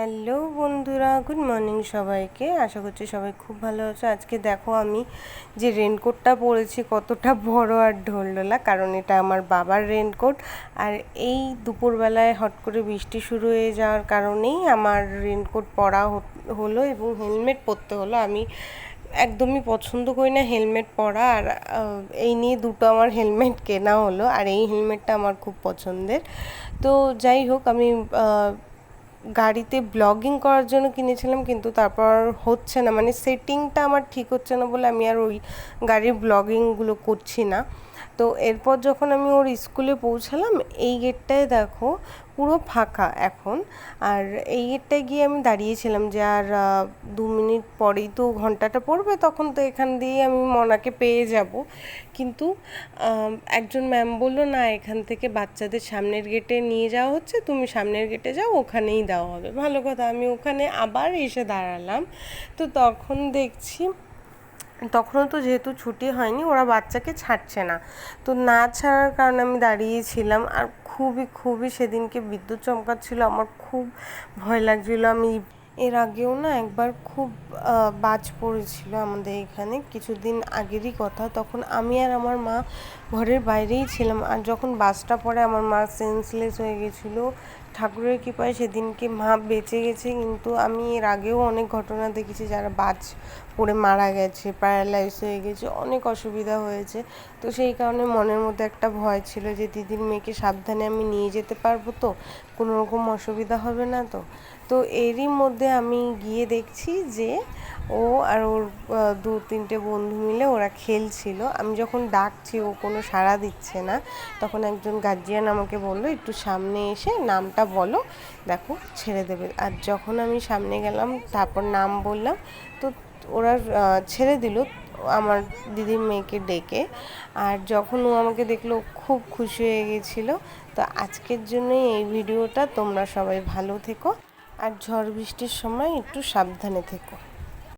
Hello বন্ধুরা, good morning সবাইকে। আশা করছি সবাই খুব ভালো আছো। আজকে দেখো আমি যে রেনকোটটা পরেছি, কতটা বড় আর ঢোলঢোলা, কারণ এটা আমার বাবার রেনকোট আর এই দুপুরবেলায় হট করে বৃষ্টি শুরু হয়ে যাওয়ার কারণেই আমার রেনকোট পরা হলো এবং হেলমেট পরতে হলো। আমি একদমই পছন্দ করি না হেলমেট পরা, আর এই নিয়ে দুটো আমার হেলমেট কেনা হলো, আর এই হেলমেটটা আমার খুব পছন্দের। তো যাই হোক, আমি গাড়িতে ব্লগিং করার জন্য কিনেছিলাম, কিন্তু তারপর হচ্ছে না। মানে সেটিংটা আমার ঠিক হচ্ছে না বলে আমি আর ওই গাড়ির ব্লগিংগুলো করছি না। তো এরপর যখন আমি ওর স্কুলে পৌঁছালাম, এই গেটটায় দেখো পুরো ফাঁকা এখন। আর এই গেটটায় গিয়ে আমি দাঁড়িয়েছিলাম যে আর দু মিনিট পরেই তো ঘন্টাটা পড়বে, তখন তো এখান দিয়েই আমি মনাকে পেয়ে যাব। কিন্তু একজন ম্যাম বলল, না, এখান থেকে বাচ্চাদের সামনের গেটে নিয়ে যাওয়া হচ্ছে, তুমি সামনের গেটে যাও, ওখানেই দেওয়া হবে। ভালো কথা, আমি ওখানে আবার এসে দাঁড়ালাম। তো তখন দেখছি তখনও তো যেহেতু ছুটি হয়নি, ওরা বাচ্চাকে ছাড়ছে না। তো না ছাড়ার কারণে আমি দাঁড়িয়েছিলাম আর খুবই খুবই সেদিনকে বিদ্যুৎ চমকাচ্ছিল, আমার খুব ভয় লাগছিল। আমি এর আগেও না একবার খুব বাজ পড়েছিল আমাদের এখানে কিছুদিন আগেরই কথা। তখন আমি আর আমার মা ঘরের বাইরেই ছিলাম আর যখন বাসটা পড়ে আমার মা সেন্সলেস হয়ে গেছিল। ঠাকুরের কৃপায় সেদিনকে মা বেঁচে গেছে, কিন্তু আমি এর আগেও অনেক ঘটনা দেখেছি যারা বাজ পড়ে মারা গেছে প্যারালাইজ হয়ে গেছে, অনেক অসুবিধা হয়েছে। তো সেই কারণে মনের মধ্যে একটা ভয় ছিল যে, দিদির মেয়েকে সাবধানে আমি নিয়ে যেতে পারব তো? কোনো রকম অসুবিধা হবে না তো? তো এরই মধ্যে আমি গিয়ে দেখছি যে, ও আর ওর দু তিনটে বন্ধু মিলে ওরা খেলছিল। আমি যখন ডাকছি, ও কোনো সাড়া দিচ্ছে না। তখন একজন গার্জিয়ান আমাকে বলল, একটু সামনে এসে নামটা বলো। দেখো, ছেড়ে দেবে। আর যখন আমি সামনে গেলাম, তারপর নাম বললাম, তো ওরা ছেড়ে দিল আমার দিদির মেয়েকে ডেকে। আর যখন ও আমাকে দেখল, খুব খুশি হয়ে গেছিল। তো আজকের জন্যই এই ভিডিওটা। তোমরা সবাই ভালো থেকো। আর ঝড় বৃষ্টির সময় একটু সাবধানে থেকো।